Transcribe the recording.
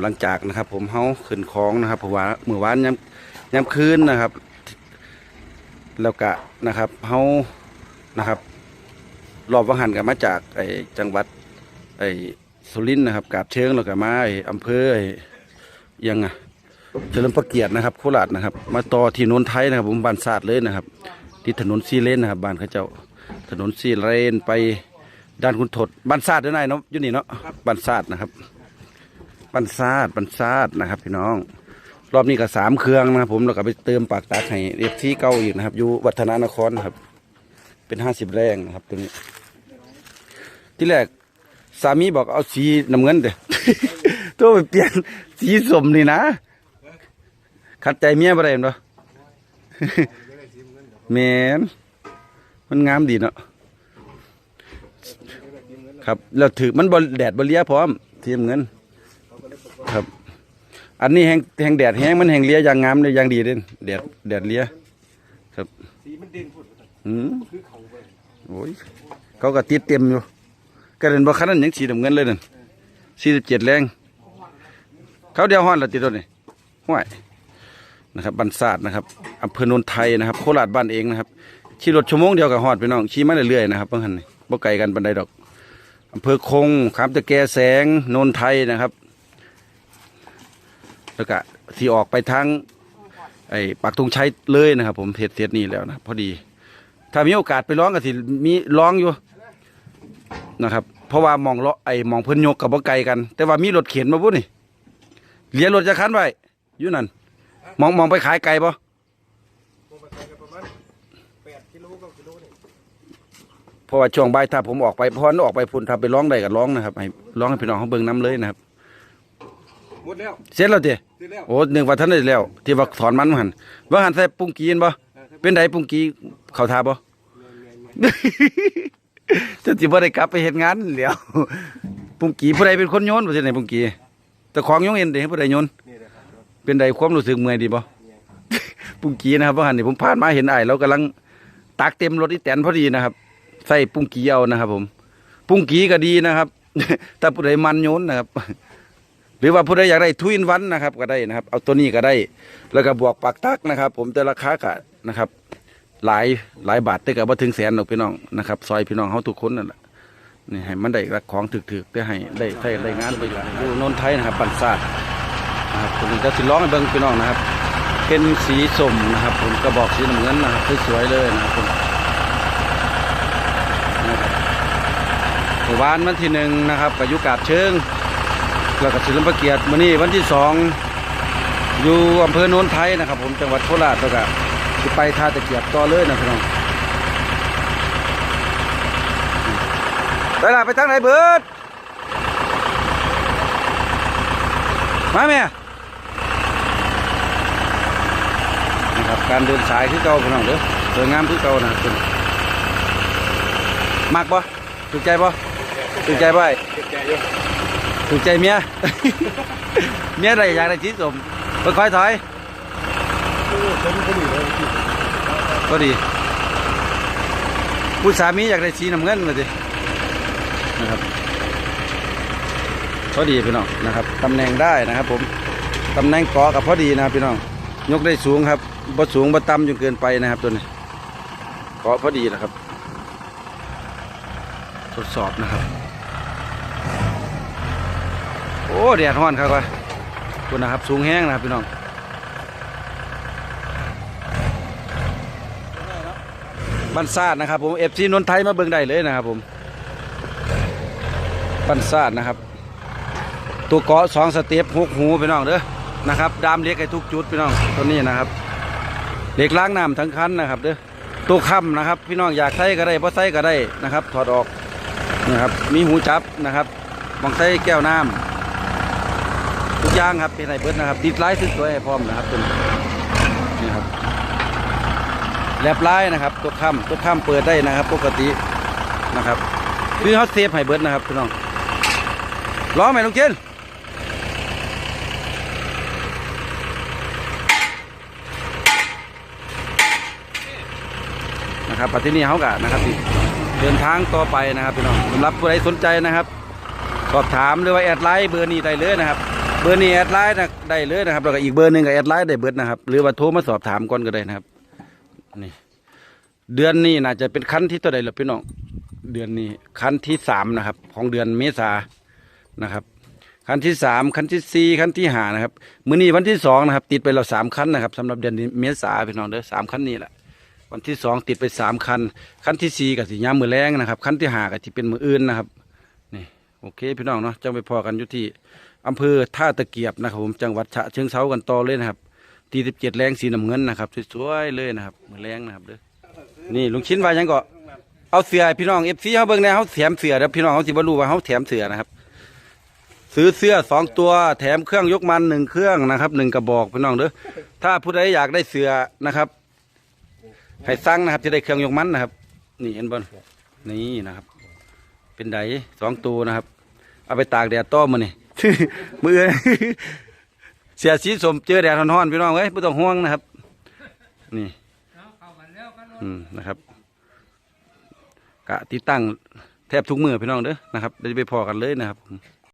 หลังจากนะครับ ผมเฮาขึ้นคลองนะครับเพราะว่าเมื่อวานยามยามคืนนะครับ แล้วก็นะครับเฮานะครับ รอบวังหันกันมาจากไอ้จังหวัดไอ้สุรินทร์นะครับกาบเชิงแล้วก็มาไอ้อำเภอไอ้ยังอะเฉลิมพระเกียรตินะครับโคราชนะครับ มาต่อที่นนทไทยนะครับผมบ้านศาสตร์เลยนะครับ ที่ถนนซีเลนนะครับบ้านเขาเจ้าถนนซีเลนไปด้านคุณทศบ้านศาสตร์ด้วยนายเนาะอยู่นี่เนาะบ้านศาสตร์นะครับ บ้นศาสตร์บ้นศาสตร์นะครับ พี่น้อง รอบนี้ก็สามเครื่องนะครับผมแล้วก็ไปเติมปากตากให้เรียบที่เก้าอีกนะครับอยู่วัฒนานครครับ เป็นห้าสิบแรงนะครับตัวนี้ ที่แรกสามีบอกเอาสีน้ำเงินเด้ตัวไปเปลี่ยนสีสมนี่นะขัดใจเมียบ่ได้เนาะแมนมันงามดีเนาะครับ แล้วถือมันบอแดดบเลียพร้อมทีมเงิน ครับ อันนี้แหงแหงแดดแห้งมันแหงเลียอย่างงามเลยอย่างดีเด่นแดดแดดเลียครับสีมันเด่นพุ่นอืมคือเขาไปโอ้ยเขาก็ติดเต็มอยู่ก็เดินบ่คันนั้นยังสีน้ำเงินเลยนั่นสี่สิบเจ็ดแรงเขาเดียวห้อนละติดรถนี่ห้วยนะครับบันซาดนะครับอำเภอโนนไทยนะครับโคราชบ้านเองนะครับขี่รถชั่วโมงเดียวกับฮอดไปน้องขี่มาเรื่อยๆนะครับเพิ่งหันนี่บ่ไกลกันบันไดดอกอำเภอคงขามตะแกแสงโนนไทยนะครับ แล้วก็ที่ออกไปทางไอ้ปักธงชัยเลยนะครับ ผมเพจเสียนี่แล้วนะพอดี ถ้ามีโอกาสไปร้องก็สิมีร้องอยู่นะครับ เพราะว่ามองเลาะไอ้มองเพิ่นยกกับบ่ไกลกัน แต่ว่ามีรถเข็นมาพุ่นนี่เหลียรถจะคันไว้อยู่นั่นมองมองไปขายไก่บ่ลงมาใส่กันประมาณแปดกิโลเก้ากิโลนี่เพราะว่าช่วงบ่ายถ้าผมออกไปพอนออกไปพุ่นถ้าไปร้องได้ก็ร้องนะครับให้ร้องให้พี่น้องเขาเบิ่งน้ำเลยนะครับ หมดแล้วเสร็จแล้วติเสร็จแล้วโอ้หนึ่งวันท่านได้แล้ว ที่ว่าถอนมันมาหันว่าหันใส่ปุ้งกีนบ่เป็นไดปุ้งกีเข้าท่าบ่จะสิบ่ได้กลับไปเฮ็ดงานแล้วปุ้งกีผู้ใดเป็นคนโยนบ่ใช่ไหนปุ้งกีแต่ของโยงเอ็นเด้ผู้ใดโยนนี่นะครับเป็นใดความรู้สึกเมื่อยดีบ่ ปุ้งกีนะครับว่าหันนี่ผมผ่านมาเห็นอ้ายเรากำลังตักเต็มรถอีแตนพอดีนะครับ ใส่ปุ้งกีเอานะครับ ผม ปุ้งกีก็ดีนะครับ ถ้าผู้ใดมันโยนนะครับ หรือว่าผู้ใดอยากได้ทุยนวันนะครับ ก็ได้นะครับ เอาตัวนี้ก็ได้ แล้วก็บวกปักตักนะครับ ผมแต่ราคาก็นะครับ หลายหลายบาทแต่ก็บ่ถึงแสนหรอกพี่น้องนะครับซอยพี่น้องเฮาทุกคนนั่นแหละนี่ให้มันได้รักของถึกๆได้ให้ได้ใช้ได้งานไปละอยู่โนนไทยนะครับปันซาดนะครับผมจะสิร้องให้เบิ่งพี่น้องนะครับ เป็นสีส้มนะครับ ผมกระบอกสีน้ำเงินนะครับสวยๆเลยนะครับผมนะครับเมื่อวานวันที่หนึ่งนะครับกับยุกาบเชิง แล้วก็เฉลิมพระเกียรติมื้อนี้วันที่สองอยู่อำเภอโนนไทยนะครับ ผมจังหวัดโคราชแล้วก็สิไปท่าตะเกียบต่อเลยนะพี่น้องไปล่ะไปทางไหนเบิดมาแม่นะครับการเดินสายคือเก่าพี่น้องเด้อสวยงามคือเก่านะครับพี่น้องมักบ่ถูกใจบ่ถูกใจบ่ไอ้เก็บใจอยู่ ถูกใจเมีย เมียอะไรอยากได้ชีสมค่อยๆถอยโอ้เป็นคนอื่นเลยก็ดี ผู้สามีอยากได้ชีน้ำเงินมาดินะครับพอดีพี่น้องนะครับตำแหน่งได้นะครับผมตำแหน่งเกาะกับพอดีนะครับพี่น้องยกได้สูงครับบ่สูงบ่ต่ำจนเกินไปนะครับตัวนี้เกาะพอดีนะครับ ทดสอบนะครับ โอ้แดดร้อนครับว่าคุณนะครับสูงแห้งนะครับพี่น้องบันซาดนะครับผมเอฟซีนนไทยมาเบิ่งได้เลยนะครับผมบันซาดนะครับ ตัวเกาะสองสเต็ปหกหูพี่น้องเด้อนะครับดามเล็กให้ทุกจุดพี่น้องตัวนี้นะครับเหล็กล้างน้ำทั้งคันนะครับเด้อตัวค่ำนะครับ พี่น้องอยากใส่ก็ได้เพอใส่ก็ได้นะครับ ถอดออกนะครับ มีหูจับนะครับมองใส่แก้วน้ำ อย่างครับเป็นไอเบิร์ดนะครับติดไลท์สวยๆให้พร้อมนะครับตัวนี้นี่ครับแลบไล่นะครับตัวค่ำตัวค่ำเปิดได้นะครับ ปกตินะครับคือเขาเซฟให้เบิร์ดนะครับพี่น้องร้องไหมลุงเจนนะครับปัจจุบันเขากะนะครับเดินทางต่อไปนะครับพี่น้องสำหรับผู้ใดสนใจนะครับ สอบถามหรือว่าแอดไลน์เบอร์นี้ได้เลยนะครับ เบอร์นี้แอดไลน์นะได้เลยนะครับแล้วก็อีกเบอร์หนึ่งก็แอดไลน์ได้เบิดนะครับ หรือว่าโทรมาสอบถามก่อนก็ได้นะครับนี่เดือนนี้น่าจะเป็นคันที่ตัวใดหรือพี่น้องเดือนนี้คันที่สามนะครับ ของเดือนเมษานะครับคันที่สามคันที่สี่คันที่หานะครับมื้อนี้วันที่สองนะครับ ติดไปเราสามคันนะครับสำหรับเดือนเมษาพี่น้องเด้อสามคันนี้แหละวันที่สองติดไปสามคันคันที่สี่กับสียามมือแรงนะครับคันที่หากับที่เป็นมืออื่นนะครับนี่โอเค พี่น้องเนาะจังไปพอกันอยู่ที่ อำเภอท่าตะเกียบนะครับผมจังหวัดฉะเชิงเซากันต่อเลยนะครับตีสิบเจ็ดแรงสีน้ำเงินนะครับสวยๆเลยนะครับมือแรงนะครับเด้อนี่ลุงชิ้นว่ายังก็เอาเสือให้พี่น้องเอฟซีเขาเบิ่งแน่เขาแถมเสือแล้วพี่น้องเขาสิบรู้ว่าเขาแถมเสือนะครับ ซื้อเสื้อสองตัวแถมเครื่องยกมันหนึ่งเครื่องนะครับหนึ่งกระบอกพี่น้องเด้อถ้าผู้ใดอยากได้เสื้อนะครับให้สั่งนะครับจะได้เครื่องยกมันนะครับ นี่เห็นบ่นี่นะครับ เป็นไดสองตัวนะครับ เอาไปตากแดดต้อมานี่ มือเสียสีสมเจอแดดร้อนๆพี่น้องเอ้ยไม่ต้องห่วงนะครับ นี่อืมนะครับกะติดตั้งแทบทุกมือพี่น้องเด้อนะครับเดี๋ยวจะไปพอกันเลยนะครับ